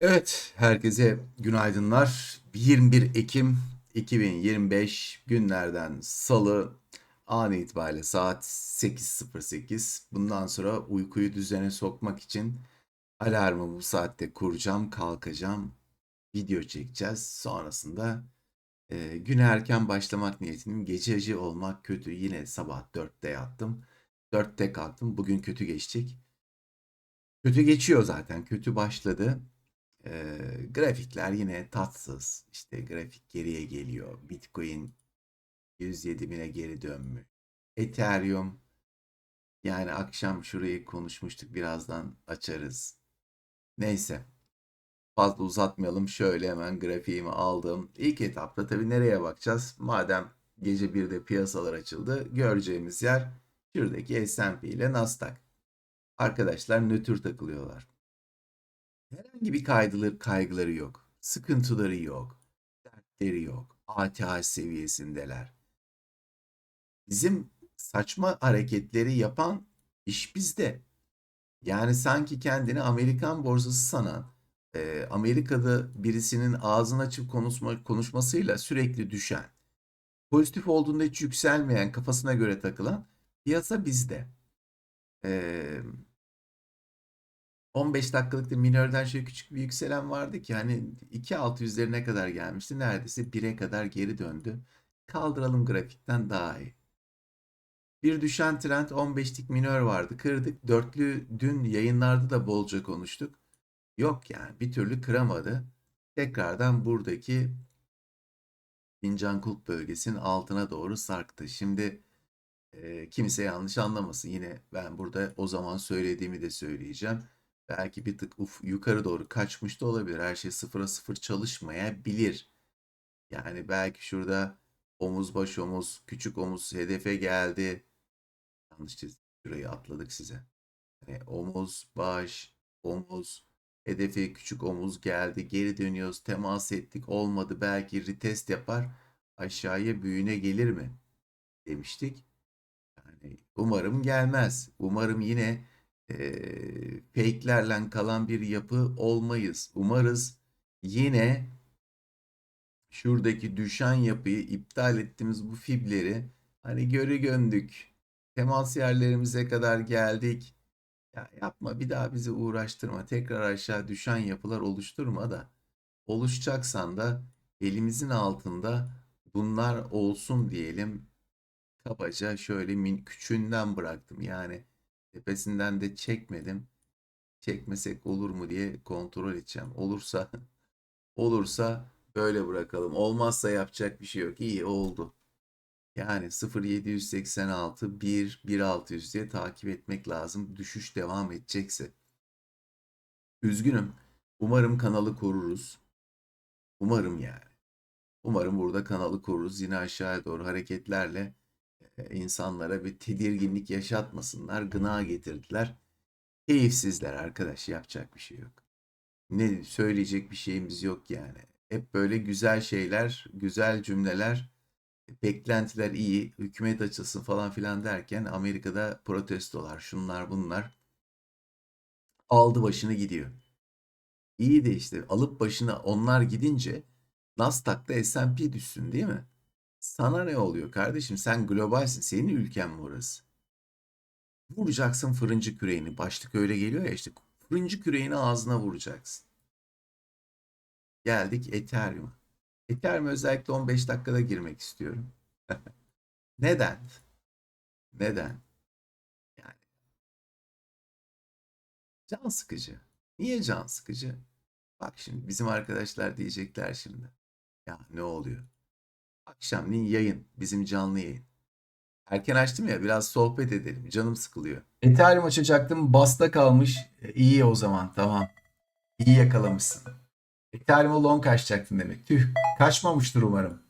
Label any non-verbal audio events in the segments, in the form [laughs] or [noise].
Evet, herkese günaydınlar. 21 Ekim 2025 günlerden Salı an itibariyle saat 8.08. Bundan sonra uykuyu düzene sokmak için alarmı bu saatte kuracağım, kalkacağım, video çekeceğiz. Sonrasında e, güne erken başlamak niyetindeyim. Gececi olmak kötü. Yine sabah 4'te yattım. 4'te kalktım. Bugün kötü geçecek. Kötü geçiyor zaten. Kötü başladı. Ee, grafikler yine tatsız. İşte grafik geriye geliyor. Bitcoin 107 bine geri dönmüş. Ethereum yani akşam şurayı konuşmuştuk. Birazdan açarız. Neyse. Fazla uzatmayalım. Şöyle hemen grafiğimi aldım. İlk etapta tabii nereye bakacağız? Madem gece 1'de piyasalar açıldı. Göreceğimiz yer şuradaki S&P ile Nasdaq. Arkadaşlar nötr takılıyorlar. Herhangi bir kaydıları, kaygıları yok. Sıkıntıları yok. Dertleri yok. ATH seviyesindeler. Bizim saçma hareketleri yapan iş bizde. Yani sanki kendini Amerikan borsası sanan, e, Amerika'da birisinin ağzını açıp konuşma, konuşmasıyla sürekli düşen, pozitif olduğunda hiç yükselmeyen, kafasına göre takılan piyasa bizde. Eee 15 dakikalık da minörden şöyle küçük bir yükselen vardı ki hani 2.600'lerine kadar gelmişti. Neredeyse 1'e kadar geri döndü. Kaldıralım grafikten daha iyi. Bir düşen trend 15'lik minör vardı. Kırdık. Dörtlü dün yayınlarda da bolca konuştuk. Yok yani bir türlü kıramadı. Tekrardan buradaki fincan kulp bölgesinin altına doğru sarktı. Şimdi e, kimse yanlış anlamasın. Yine ben burada o zaman söylediğimi de söyleyeceğim. Belki bir tık uf, yukarı doğru kaçmış da olabilir. Her şey sıfıra sıfır çalışmayabilir. Yani belki şurada omuz baş omuz, küçük omuz hedefe geldi. Yanlış çizdim. Şurayı atladık size. Yani omuz, baş, omuz, hedefe küçük omuz geldi. Geri dönüyoruz. Temas ettik. Olmadı. Belki retest yapar. Aşağıya büyüğüne gelir mi? Demiştik. Yani umarım gelmez. Umarım yine eee fake'lerle kalan bir yapı olmayız. Umarız yine şuradaki düşen yapıyı iptal ettiğimiz bu fibleri hani görü göndük. Temas yerlerimize kadar geldik. Ya yapma bir daha bizi uğraştırma. Tekrar aşağı düşen yapılar oluşturma da oluşacaksan da elimizin altında bunlar olsun diyelim. Kabaca şöyle min küçüğünden bıraktım. Yani tepesinden de çekmedim. Çekmesek olur mu diye kontrol edeceğim. Olursa [laughs] olursa böyle bırakalım. Olmazsa yapacak bir şey yok. İyi oldu. Yani 0.786 1 1.600 diye takip etmek lazım. Düşüş devam edecekse. Üzgünüm. Umarım kanalı koruruz. Umarım yani. Umarım burada kanalı koruruz. Yine aşağıya doğru hareketlerle insanlara bir tedirginlik yaşatmasınlar. Gına getirdiler. Keyifsizler arkadaş. Yapacak bir şey yok. Ne söyleyecek bir şeyimiz yok yani. Hep böyle güzel şeyler, güzel cümleler, beklentiler iyi, hükümet açılsın falan filan derken Amerika'da protestolar, şunlar bunlar aldı başını gidiyor. İyi de işte alıp başına onlar gidince Nasdaq'ta S&P düşsün değil mi? Sana ne oluyor kardeşim? Sen globalsin. Senin ülken mi orası? Vuracaksın fırıncı küreğini. Başlık öyle geliyor ya işte. Fırıncı küreğini ağzına vuracaksın. Geldik Ethereum'a. Ethereum özellikle 15 dakikada girmek istiyorum. [laughs] Neden? Neden? Yani can sıkıcı. Niye can sıkıcı? Bak şimdi bizim arkadaşlar diyecekler şimdi. Ya ne oluyor? Akşamleyin yayın. Bizim canlı yayın. Erken açtım ya biraz sohbet edelim. Canım sıkılıyor. Ethereum açacaktım. Basta kalmış. E, iyi o zaman tamam. İyi yakalamışsın. Ethereum'a long açacaktın demek. Tüh. Kaçmamıştır umarım.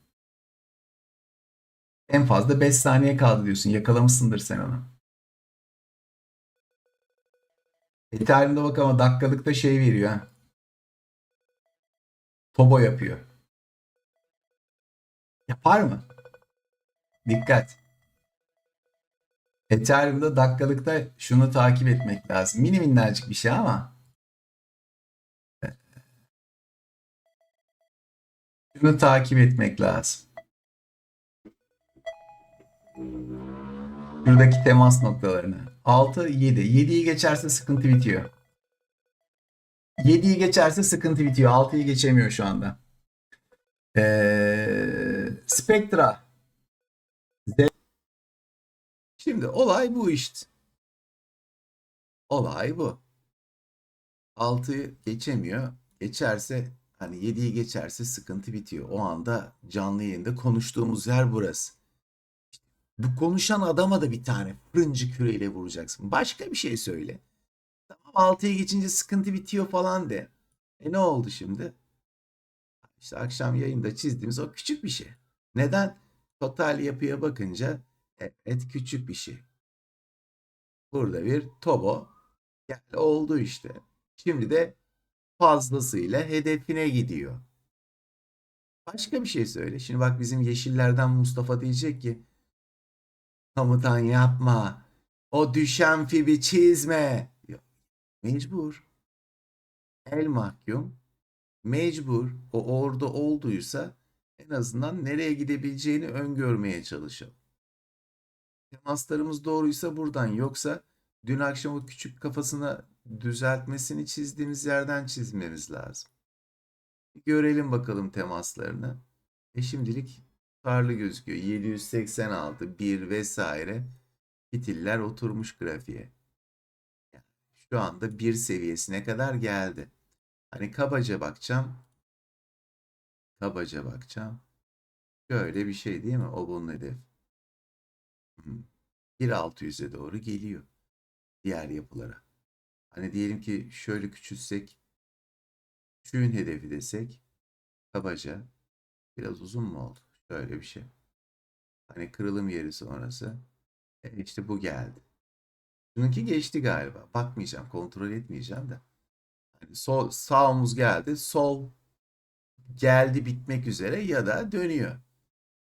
En fazla 5 saniye kaldı diyorsun. Yakalamışsındır sen onu. Ethereum'da bak ama dakikalıkta şey veriyor ha. Tobo yapıyor. Yapar mı? Dikkat. Ethereum'da dakikalıkta şunu takip etmek lazım. Mini minnacık bir şey ama Şunu takip etmek lazım. Şuradaki temas noktalarını. 6, 7. 7'yi geçerse sıkıntı bitiyor. 7'yi geçerse sıkıntı bitiyor. 6'yı geçemiyor şu anda. Ee, Spectra. Şimdi olay bu işte. Olay bu. 6'yı geçemiyor. Geçerse hani 7'yi geçerse sıkıntı bitiyor. O anda canlı yayında konuştuğumuz yer burası. Bu konuşan adama da bir tane fırıncı küreyle vuracaksın. Başka bir şey söyle. Tamam 6'ya geçince sıkıntı bitiyor falan de. E ne oldu şimdi? İşte akşam yayında çizdiğimiz o küçük bir şey. Neden? Total yapıya bakınca evet küçük bir şey. Burada bir tobo gel oldu işte. Şimdi de fazlasıyla hedefine gidiyor. Başka bir şey söyle. Şimdi bak bizim yeşillerden Mustafa diyecek ki komutan yapma. O düşen fibi çizme. Yok, Mecbur. El mahkum. Mecbur. O orada olduysa en azından nereye gidebileceğini öngörmeye çalışalım. Temaslarımız doğruysa buradan yoksa dün akşam o küçük kafasına düzeltmesini çizdiğimiz yerden çizmemiz lazım. Bir görelim bakalım temaslarını. E şimdilik tutarlı gözüküyor. 786, 1 vesaire fitiller oturmuş grafiğe. Yani şu anda 1 seviyesine kadar geldi. Hani kabaca bakacağım. Kabaca bakacağım. Şöyle bir şey değil mi? O bunun hedef. Hı. 1.600'e doğru geliyor. Diğer yapılara. Hani diyelim ki şöyle küçültsek küçüğün hedefi desek kabaca biraz uzun mu oldu? Şöyle bir şey. Hani kırılım yeri sonrası. E işte bu geldi. Şununki geçti galiba. Bakmayacağım, kontrol etmeyeceğim de. Hani sol, sağ omuz geldi, sol geldi bitmek üzere ya da dönüyor.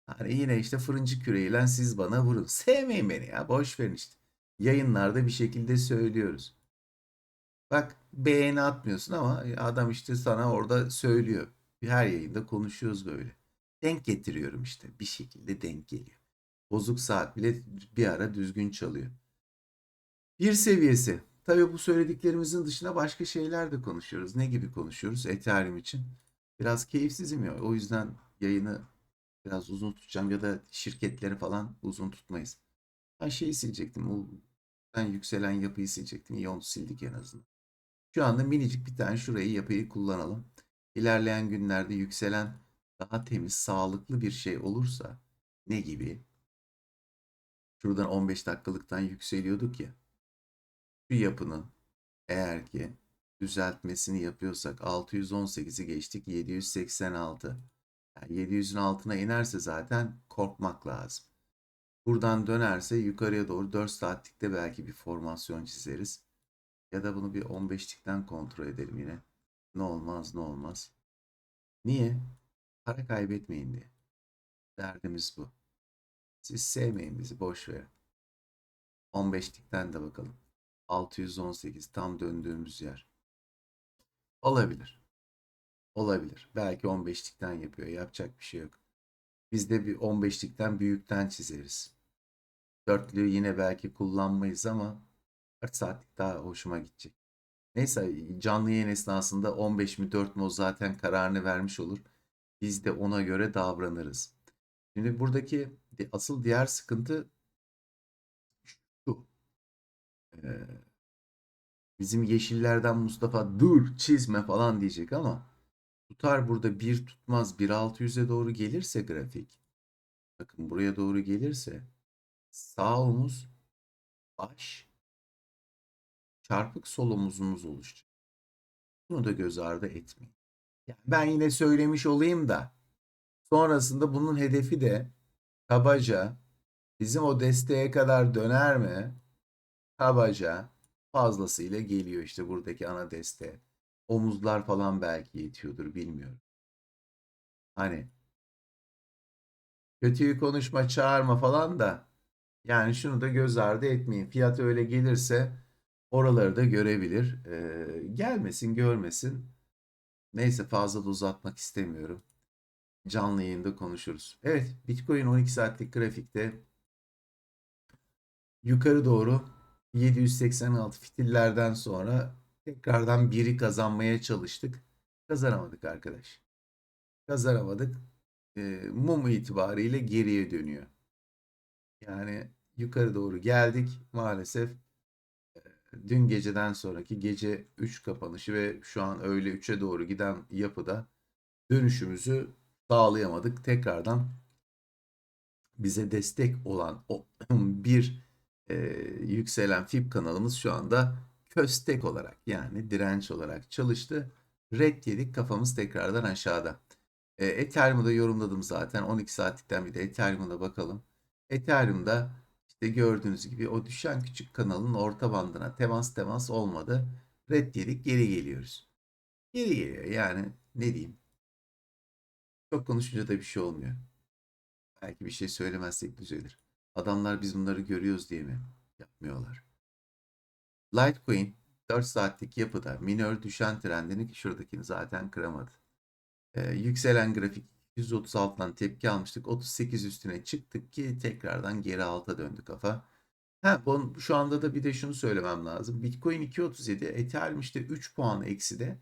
Hani yine işte fırıncı küreğiyle siz bana vurun. Sevmeyin beni ya, boş verin işte. Yayınlarda bir şekilde söylüyoruz. Bak beğeni atmıyorsun ama adam işte sana orada söylüyor. Her yayında konuşuyoruz böyle. Denk getiriyorum işte. Bir şekilde denk geliyor. Bozuk saat bile bir ara düzgün çalıyor. Bir seviyesi. Tabii bu söylediklerimizin dışında başka şeyler de konuşuyoruz. Ne gibi konuşuyoruz Ethereum için? Biraz keyifsizim ya. O yüzden yayını biraz uzun tutacağım ya da şirketleri falan uzun tutmayız. Ben şeyi silecektim. O ben yükselen yapıyı silecektim. İyi onu sildik en azından. Şu anda minicik bir tane şurayı yapıyı kullanalım. İlerleyen günlerde yükselen daha temiz, sağlıklı bir şey olursa ne gibi? Şuradan 15 dakikalıktan yükseliyorduk ya. Şu yapının eğer ki düzeltmesini yapıyorsak 618'i geçtik 786. Yani 700'ün altına inerse zaten korkmak lazım. Buradan dönerse yukarıya doğru 4 saatlikte belki bir formasyon çizeriz. Ya da bunu bir 15'likten kontrol edelim yine. Ne olmaz ne olmaz. Niye? Para kaybetmeyin diye. Derdimiz bu. Siz sevmeyin bizi boş verin. 15'likten de bakalım. 618 tam döndüğümüz yer. Olabilir. Olabilir. Belki 15'likten yapıyor. Yapacak bir şey yok. Biz de bir 15'likten büyükten çizeriz. Dörtlüğü yine belki kullanmayız ama 4 saatlik daha hoşuma gidecek. Neyse canlı yayın esnasında 15 mi 4 mi o zaten kararını vermiş olur. Biz de ona göre davranırız. Şimdi buradaki asıl diğer sıkıntı şu. Ee, bizim yeşillerden Mustafa dur çizme falan diyecek ama tutar burada bir tutmaz 1.600'e doğru gelirse grafik bakın buraya doğru gelirse sağ omuz baş çarpık sol omuzumuz oluşacak. Bunu da göz ardı etmeyin. Yani ben yine söylemiş olayım da sonrasında bunun hedefi de kabaca bizim o desteğe kadar döner mi? Kabaca fazlasıyla geliyor işte buradaki ana desteğe. Omuzlar falan belki yetiyordur bilmiyorum. Hani kötüyü konuşma çağırma falan da yani şunu da göz ardı etmeyin. Fiyat öyle gelirse oraları da görebilir. Ee, gelmesin görmesin. Neyse fazla da uzatmak istemiyorum. canlı yayında konuşuruz. Evet, Bitcoin 12 saatlik grafikte yukarı doğru 786 fitillerden sonra tekrardan biri kazanmaya çalıştık. Kazanamadık arkadaş. Kazanamadık. Ee, mum itibariyle geriye dönüyor. Yani yukarı doğru geldik maalesef. e, Dün geceden sonraki gece 3 kapanışı ve şu an öğle 3'e doğru giden yapıda dönüşümüzü sağlayamadık. Tekrardan bize destek olan o [clears throat] bir e, yükselen FIB kanalımız şu anda köstek olarak yani direnç olarak çalıştı. Red yedik kafamız tekrardan aşağıda. E, Ethereum'u da yorumladım zaten. 12 saatlikten bir de Ethereum'a bakalım. Ethereum'da işte gördüğünüz gibi o düşen küçük kanalın orta bandına temas temas olmadı. Red yedik geri geliyoruz. Geri geliyor yani ne diyeyim. Çok konuşunca da bir şey olmuyor. Belki bir şey söylemezsek düzelir. Adamlar biz bunları görüyoruz diye mi yapmıyorlar? Litecoin 4 saatlik yapıda minör düşen trendini şuradakini zaten kıramadı. Ee, yükselen grafik 136'dan tepki almıştık. 38 üstüne çıktık ki tekrardan geri alta döndü kafa. Ha, bunun, şu anda da bir de şunu söylemem lazım. Bitcoin 2.37, Ethereum işte 3 puan ekside.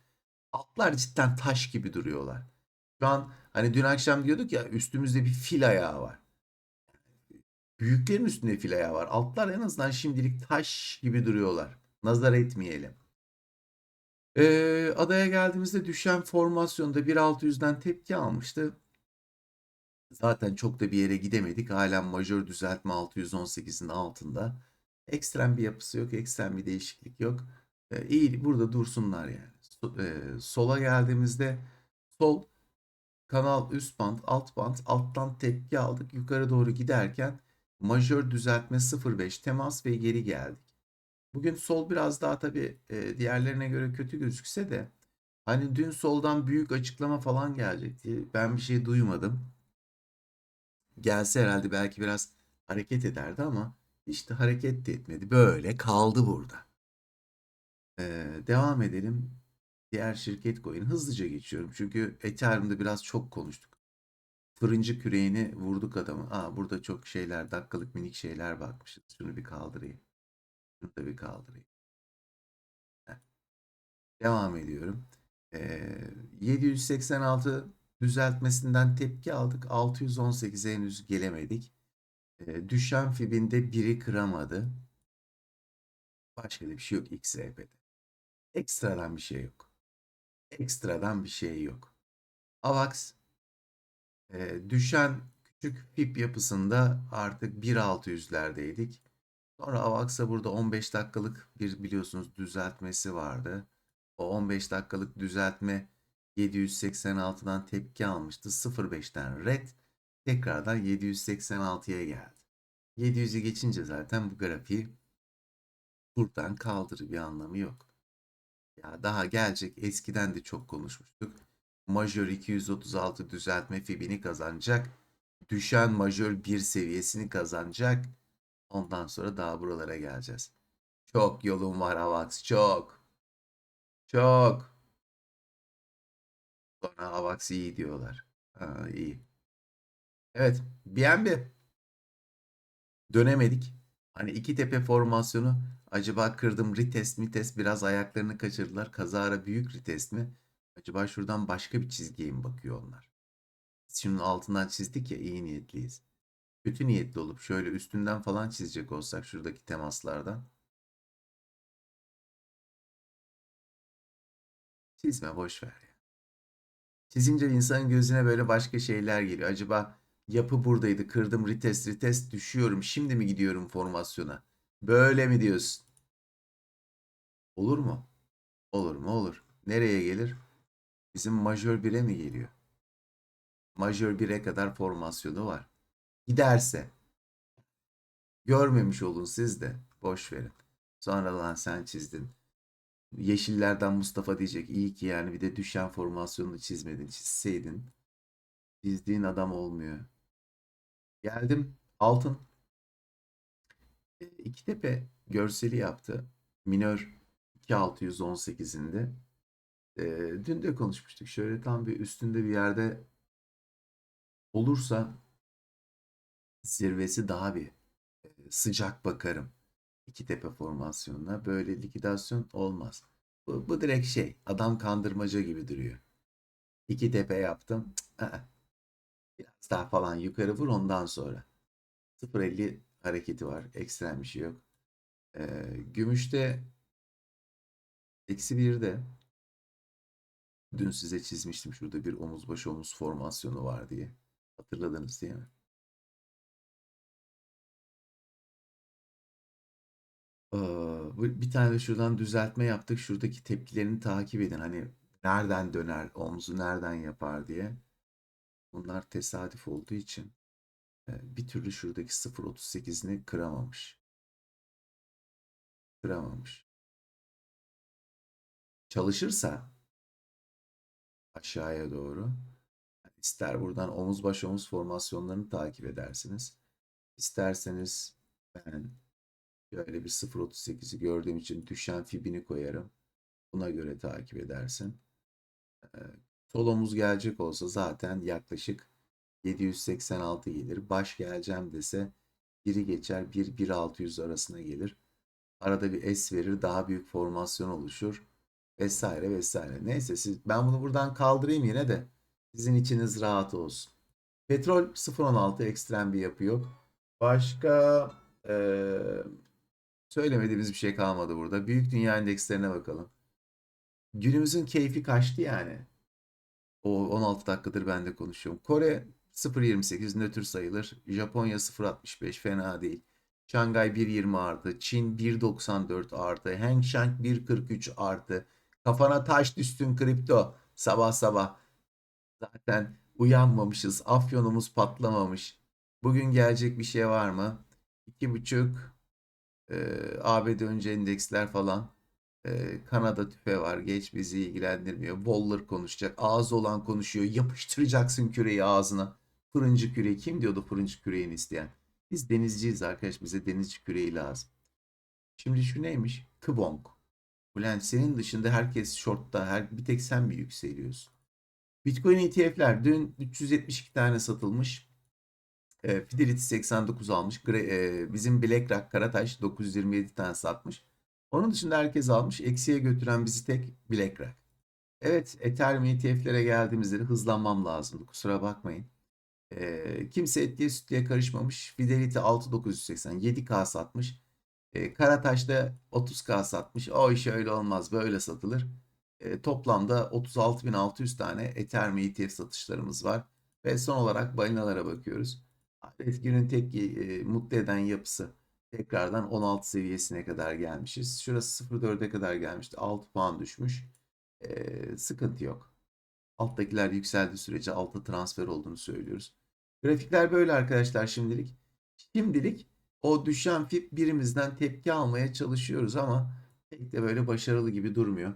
Altlar cidden taş gibi duruyorlar. Şu an hani dün akşam diyorduk ya üstümüzde bir fil ayağı var. Büyüklerin üstünde fil ayağı var. Altlar en azından şimdilik taş gibi duruyorlar. Nazar etmeyelim. Ee, adaya geldiğimizde düşen formasyonda 1.600'den tepki almıştı. Zaten çok da bir yere gidemedik. Halen majör düzeltme 618'in altında. Ekstrem bir yapısı yok. Ekstrem bir değişiklik yok. Ee, iyi burada dursunlar yani. So- e, sola geldiğimizde sol kanal üst band, alt band, alttan tepki aldık. Yukarı doğru giderken majör düzeltme 0.5 temas ve geri geldik. Bugün sol biraz daha tabii e, diğerlerine göre kötü gözükse de hani dün soldan büyük açıklama falan gelecekti. Ben bir şey duymadım. Gelse herhalde belki biraz hareket ederdi ama işte hareket de etmedi. Böyle kaldı burada. Ee, devam edelim. Diğer şirket coin hızlıca geçiyorum. Çünkü Ethereum'da biraz çok konuştuk. Fırıncı küreğini vurduk adamı. Aa burada çok şeyler, dakikalık minik şeyler bakmışız. Şunu bir kaldırayım. Şunu da bir kaldırayım. Devam ediyorum. Ee, 786 düzeltmesinden tepki aldık. 618'e henüz gelemedik. Ee, düşen fibinde biri kıramadı. Başka da bir şey yok XRP'de. Ekstradan bir şey yok. Ekstradan bir şey yok. AVAX e, düşen küçük fib yapısında artık 1.600'lerdeydik. Sonra AVAX'a burada 15 dakikalık bir biliyorsunuz düzeltmesi vardı. O 15 dakikalık düzeltme 786'dan tepki almıştı. 0.5'ten red tekrardan 786'ya geldi. 700'ü geçince zaten bu grafiği buradan kaldır bir anlamı yok. Ya daha gelecek eskiden de çok konuşmuştuk. Majör 236 düzeltme fibini kazanacak. Düşen majör 1 seviyesini kazanacak. Ondan sonra daha buralara geleceğiz. Çok yolun var Avax çok. Çok. Sonra Avax iyi diyorlar. Ha, iyi. Evet. BNB. Dönemedik. Hani iki tepe formasyonu acaba kırdım retest mi test biraz ayaklarını kaçırdılar. Kazara büyük retest mi? Acaba şuradan başka bir çizgiye mi bakıyor onlar? Şunun altından çizdik ya iyi niyetliyiz. Kötü niyetli olup şöyle üstünden falan çizecek olsak şuradaki temaslardan. Çizme boş ver ya. Çizince insanın gözüne böyle başka şeyler geliyor. Acaba yapı buradaydı kırdım retest retest düşüyorum şimdi mi gidiyorum formasyona? Böyle mi diyorsun? Olur mu? Olur mu? Olur. Nereye gelir? Bizim majör 1'e mi geliyor? Majör 1'e kadar formasyonu var. Giderse görmemiş olun siz de. Boş verin. Sonra lan sen çizdin. Yeşillerden Mustafa diyecek. İyi ki yani bir de düşen formasyonunu çizmedin. Çizseydin. Çizdiğin adam olmuyor. Geldim. Altın. E, İki tepe görseli yaptı. Minör 2618'inde. E, dün de konuşmuştuk. Şöyle tam bir üstünde bir yerde olursa zirvesi daha bir sıcak bakarım. İki tepe formasyonuna böyle likidasyon olmaz. Bu, bu direkt şey adam kandırmaca gibi duruyor. İki tepe yaptım. Biraz daha falan yukarı vur ondan sonra. 0.50 hareketi var. Ekstrem bir şey yok. Ee, gümüşte eksi 1'de dün size çizmiştim şurada bir omuz başı omuz formasyonu var diye. Hatırladınız değil mi? Bir tane şuradan düzeltme yaptık. Şuradaki tepkilerini takip edin. Hani nereden döner, omuzu nereden yapar diye. Bunlar tesadüf olduğu için e, bir türlü şuradaki 0.38'ini kıramamış. Kıramamış. Çalışırsa aşağıya doğru ister buradan omuz baş omuz formasyonlarını takip edersiniz. İsterseniz ben Şöyle bir 0.38'i gördüğüm için düşen fibini koyarım. Buna göre takip edersin. Sol omuz gelecek olsa zaten yaklaşık 786 gelir. Baş geleceğim dese biri geçer 1-1600 arasına gelir. Arada bir S verir daha büyük formasyon oluşur. Vesaire vesaire. Neyse siz, ben bunu buradan kaldırayım yine de sizin içiniz rahat olsun. Petrol 0.16 ekstrem bir yapı yok. Başka eee Söylemediğimiz bir şey kalmadı burada. Büyük dünya endekslerine bakalım. Günümüzün keyfi kaçtı yani. O 16 dakikadır ben de konuşuyorum. Kore 0.28 nötr sayılır. Japonya 0.65 fena değil. Şangay 1.20 artı. Çin 1.94 artı. Hang Seng 1.43 artı. Kafana taş düştün kripto. Sabah sabah. Zaten uyanmamışız. Afyonumuz patlamamış. Bugün gelecek bir şey var mı? 2.5 ee, ABD önce endeksler falan. Ee, Kanada tüfe var. Geç bizi ilgilendirmiyor. Waller konuşacak. Ağzı olan konuşuyor. Yapıştıracaksın küreyi ağzına. Fırıncı küreği. Kim diyordu fırıncı küreğini isteyen? Biz denizciyiz arkadaş. Bize denizci küreği lazım. Şimdi şu neymiş? Kıbonk. Ulan senin dışında herkes shortta. Her, bir tek sen mi yükseliyorsun? Bitcoin ETF'ler dün 372 tane satılmış. E, Fidelity 89 almış. E, bizim BlackRock Karataş 927 tane satmış. Onun dışında herkes almış. Eksiye götüren bizi tek BlackRock. Evet Ethereum ETF'lere geldiğimizde de hızlanmam lazımdı. Kusura bakmayın. E, kimse etliye sütlüye karışmamış. Fidelity 6980 7K satmış. E, Karataş'ta 30K satmış. O iş öyle olmaz. Böyle satılır. E, toplamda 36.600 tane Ethereum ETF satışlarımız var. Ve son olarak balinalara bakıyoruz. Günün tek e, mutlu eden yapısı. Tekrardan 16 seviyesine kadar gelmişiz. Şurası 0.4'e kadar gelmişti. 6 puan düşmüş. E, sıkıntı yok. Alttakiler yükseldiği sürece alta transfer olduğunu söylüyoruz. Grafikler böyle arkadaşlar şimdilik. Şimdilik o düşen FIP birimizden tepki almaya çalışıyoruz ama pek de böyle başarılı gibi durmuyor.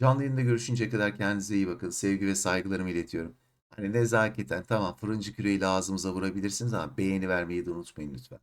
Canlı yayında görüşünceye kadar kendinize iyi bakın. Sevgi ve saygılarımı iletiyorum. Hani nezaketen tamam fırıncı küreğiyle ağzımıza vurabilirsiniz ama beğeni vermeyi de unutmayın lütfen.